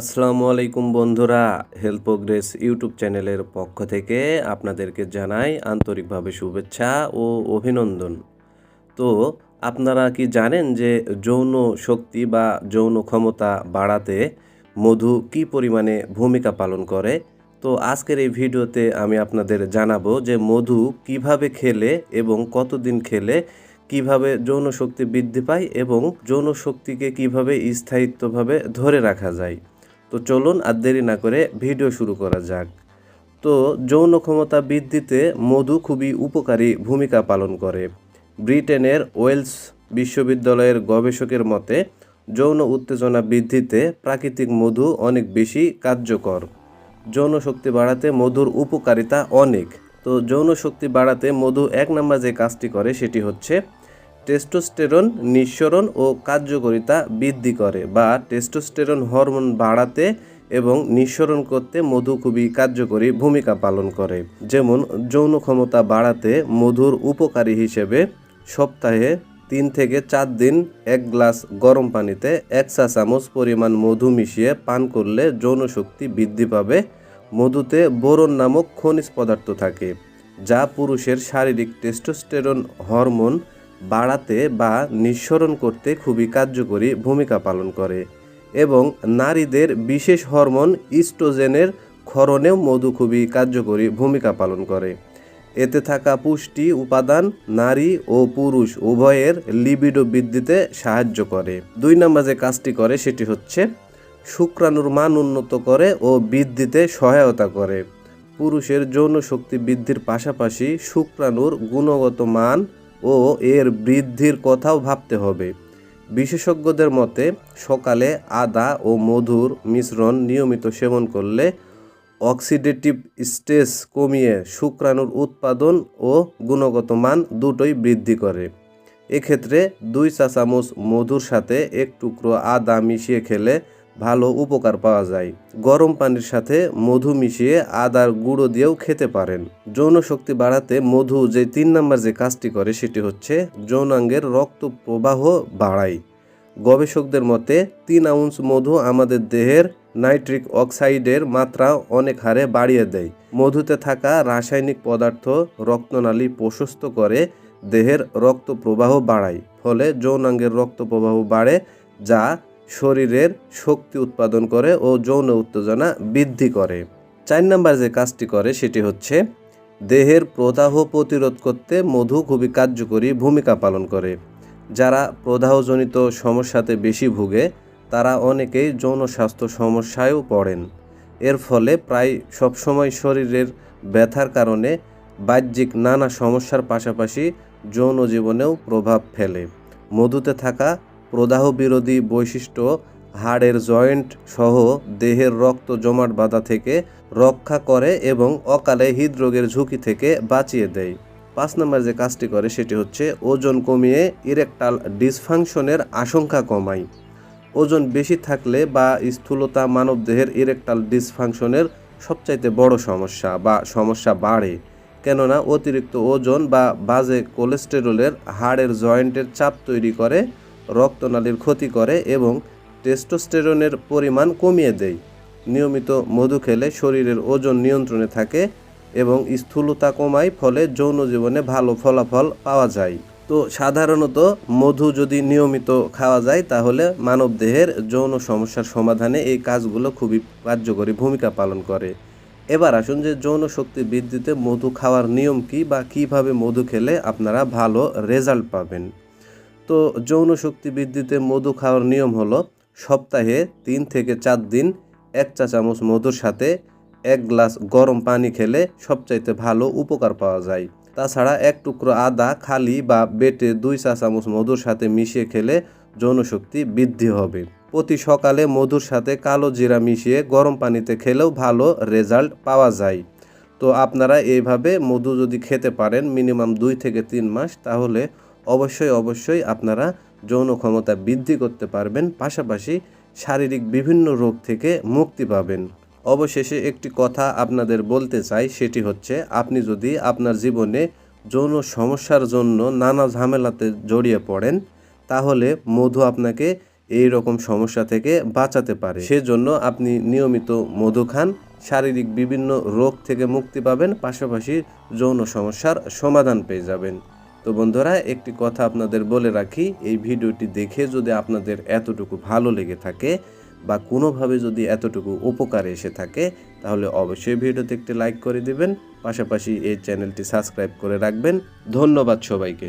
আসসালামু আলাইকুম বন্ধুরা হেলথ প্রোগ্রেস ইউটিউব চ্যানেলের পক্ষ থেকে আপনাদেরকে জানাই আন্তরিকভাবে শুভেচ্ছা ও অভিনন্দন। তো, আপনারা কি জানেন যে যৌন শক্তি বা যৌন ক্ষমতা বাড়াতে মধু কি পরিমাণে ভূমিকা পালন করে? তো, আজকের এই ভিডিওতে আমি আপনাদের জানাব যে মধু কীভাবে খেলে এবং কতদিন খেলে, কীভাবে যৌন শক্তি বৃদ্ধি পায় এবং যৌন শক্তিকে কীভাবে স্থায়িত্বভাবে ধরে রাখা যায়। তো চলুন আর দেরি না করে ভিডিও শুরু করা যাক। তো যৌন ক্ষমতা বৃদ্ধিতে মধু খুবই উপকারী ভূমিকা পালন করে। ব্রিটেনের ওয়েলস বিশ্ববিদ্যালয়ের গবেষকের মতে, যৌন উত্তেজনা বৃদ্ধিতে প্রাকৃতিক মধু অনেক বেশি কার্যকর। যৌন শক্তি বাড়াতে মধুর উপকারিতা অনেক। তো যৌন শক্তি বাড়াতে মধু এক নম্বর যে কাজটি করে সেটি হচ্ছে টেস্টোস্টেরন নিঃসরণ ও কার্যকারিতা বৃদ্ধি করে বা টেস্টোস্টেরন হরমোন বাড়াতে এবং নিঃসরণ করতে মধু খুবই কার্যকরী ভূমিকা পালন করে। যেমন, যৌন ক্ষমতা বাড়াতে মধুর উপকারী হিসেবে সপ্তাহে তিন থেকে চার দিন এক গ্লাস গরম পানিতে এক চা চামচ পরিমাণ মধু মিশিয়ে পান করলে যৌন শক্তি বৃদ্ধি পাবে। মধুতে বোরন নামক খনিজ পদার্থ থাকে, যা পুরুষের শারীরিক টেস্টোস্টেরন হরমোন বাড়াতে বা নিঃসরণ করতে খুবই কার্যকরী ভূমিকা পালন করে এবং নারীদের বিশেষ হরমোন ইস্ট্রোজেনের ক্ষরণেও মধু খুবই কার্যকরী ভূমিকা পালন করে। এতে থাকা পুষ্টি উপাদান নারী ও পুরুষ উভয়ের লিবিডো বৃদ্ধিতে সাহায্য করে। দুই নম্বর যে কাজটি করে সেটি হচ্ছে শুক্রাণুর মান উন্নত করে ও বৃদ্ধিতে সহায়তা করে। পুরুষের যৌন শক্তি বৃদ্ধির পাশাপাশি শুক্রাণুর গুণগত মান ও এর বৃদ্ধির কথাও ভাবতে হবে। বিশেষজ্ঞদের মতে, সকালে আদা ও মধুর মিশ্রণ নিয়মিত সেবন করলে অক্সিডেটিভ স্ট্রেস কমিয়ে শুক্রাণুর উৎপাদন ও গুণগত মান দুটোই বৃদ্ধি করে। এক্ষেত্রে দুই চা চামচ মধুর সাথে এক টুকরো আদা মিশিয়ে খেলে ভালো উপকার পাওয়া যায়। গরম পানির সাথে মধু মিশিয়ে আদার গুঁড়ো দিয়েও খেতে পারেন। যৌন শক্তি বাড়াতে মধু যে তিন নম্বর যে কাজটি করে সেটি হচ্ছে যৌনাঙ্গের রক্ত প্রবাহ বাড়ায় গবেষকদের মতে তিন আউন্স মধু আমাদের দেহের নাইট্রিক অক্সাইডের মাত্রা অনেক হারে বাড়িয়ে দেয়। মধুতে থাকা রাসায়নিক পদার্থ রক্তনালী প্রশস্ত করে দেহের রক্ত প্রবাহ বাড়ায়। ফলে যৌনাঙ্গের রক্ত প্রবাহ বাড়ে, যা শরীরের শক্তি উৎপাদন করে ও যৌন উত্তেজনা বৃদ্ধি করে। চার নাম্বার যে কাজটি করে সেটি হচ্ছে দেহের প্রদাহ প্রতিরোধ করতে মধু খুবই কার্যকরী ভূমিকা পালন করে। যারা প্রদাহজনিত সমস্যাতে বেশি ভুগে, তারা অনেকেই যৌন স্বাস্থ্য সমস্যায়ও পড়েন। এর ফলে প্রায় সবসময় শরীরের ব্যথার কারণে বাহ্যিক নানা সমস্যার পাশাপাশি যৌন জীবনেও প্রভাব ফেলে। মধুতে থাকা প্রদাহ বিরোধী বৈশিষ্ট্য, হাড়ের জয়েন্ট সহ দেহের রক্ত জমাট বাঁধা থেকে রক্ষা করে এবং অকালে হৃদরোগের ঝুঁকি থেকে বাঁচিয়ে দেয়। পাঁচ নম্বর যে কাজটি করে সেটি হচ্ছে ওজন কমিয়ে ইরেকটাল ডিসফাংশনের আশঙ্কা কমায়। ওজন বেশি থাকলে বা স্থূলতা মানবদেহের ইরেকটাল ডিসফাংশনের সবচাইতে বড় সমস্যা বা সমস্যা বাড়ে। কেননা অতিরিক্ত ওজন বা বাজে কোলেস্টেরলের হাড়ের জয়েন্টের চাপ তৈরি করে রক্তনালীর ক্ষতি করে এবং টেস্টোস্টেরনের পরিমাণ কমিয়ে দেয়। নিয়মিত মধু খেলে শরীরের ওজন নিয়ন্ত্রণে থাকে এবং স্থূলতা কমায়, ফলে যৌন জীবনে ভালো ফলাফল পাওয়া যায়। তো সাধারণত মধু যদি নিয়মিত খাওয়া যায়, তাহলে মানব দেহের যৌন সমস্যার সমাধানে এই কাজগুলো খুবই কার্যকরী ভূমিকা পালন করে। এবার আসুন যে যৌন শক্তি বৃদ্ধিতে মধু খাওয়ার নিয়ম কি বা কীভাবে মধু খেলে আপনারা ভালো রেজাল্ট পাবেন। তো যৌন শক্তি বৃদ্ধিতে মধু খাওয়ার নিয়ম হলো সপ্তাহে তিন থেকে চার দিন এক চা চামচ মধুর সাথে এক গ্লাস গরম পানি খেলে সবচাইতে ভালো উপকার পাওয়া যায়। তাছাড়া এক টুকরো আদা, খালি বা বেটে দুই চা চামচ মধুর সাথে মিশিয়ে খেলে যৌন শক্তি বৃদ্ধি হবে। প্রতি সকালে মধুর সাথে কালো জিরা মিশিয়ে গরম পানিতে খেলেও ভালো রেজাল্ট পাওয়া যায়। তো আপনারা এইভাবে মধু যদি খেতে পারেন মিনিমাম দুই থেকে তিন মাস, তাহলে অবশ্যই অবশ্যই আপনারা যৌন ক্ষমতা বৃদ্ধি করতে পারবেন, পাশাপাশি শারীরিক বিভিন্ন রোগ থেকে মুক্তি পাবেন। অবশেষে একটি কথা আপনাদের বলতে চাই, সেটি হচ্ছে আপনি যদি আপনার জীবনে যৌন সমস্যার জন্য নানা ঝামেলাতে জড়িয়ে পড়েন, তাহলে মধু আপনাকে এই রকম সমস্যা থেকে বাঁচাতে পারে। সেজন্য আপনি নিয়মিত মধু খান, শারীরিক বিভিন্ন রোগ থেকে মুক্তি পাবেন, পাশাপাশি যৌন সমস্যার সমাধান পেয়ে যাবেন। তো বন্ধুরা, একটি কথা আপনাদের বলে রাখি, এই ভিডিওটি দেখে যদি আপনাদের এতটুকু ভালো লেগে থাকে বা কোনোভাবে যদি এতটুকু উপকারে এসে থাকে, তাহলে অবশ্যই ভিডিওতে একটি লাইক করে দিবেন, পাশাপাশি এই চ্যানেলটি সাবস্ক্রাইব করে রাখবেন। ধন্যবাদ সবাইকে।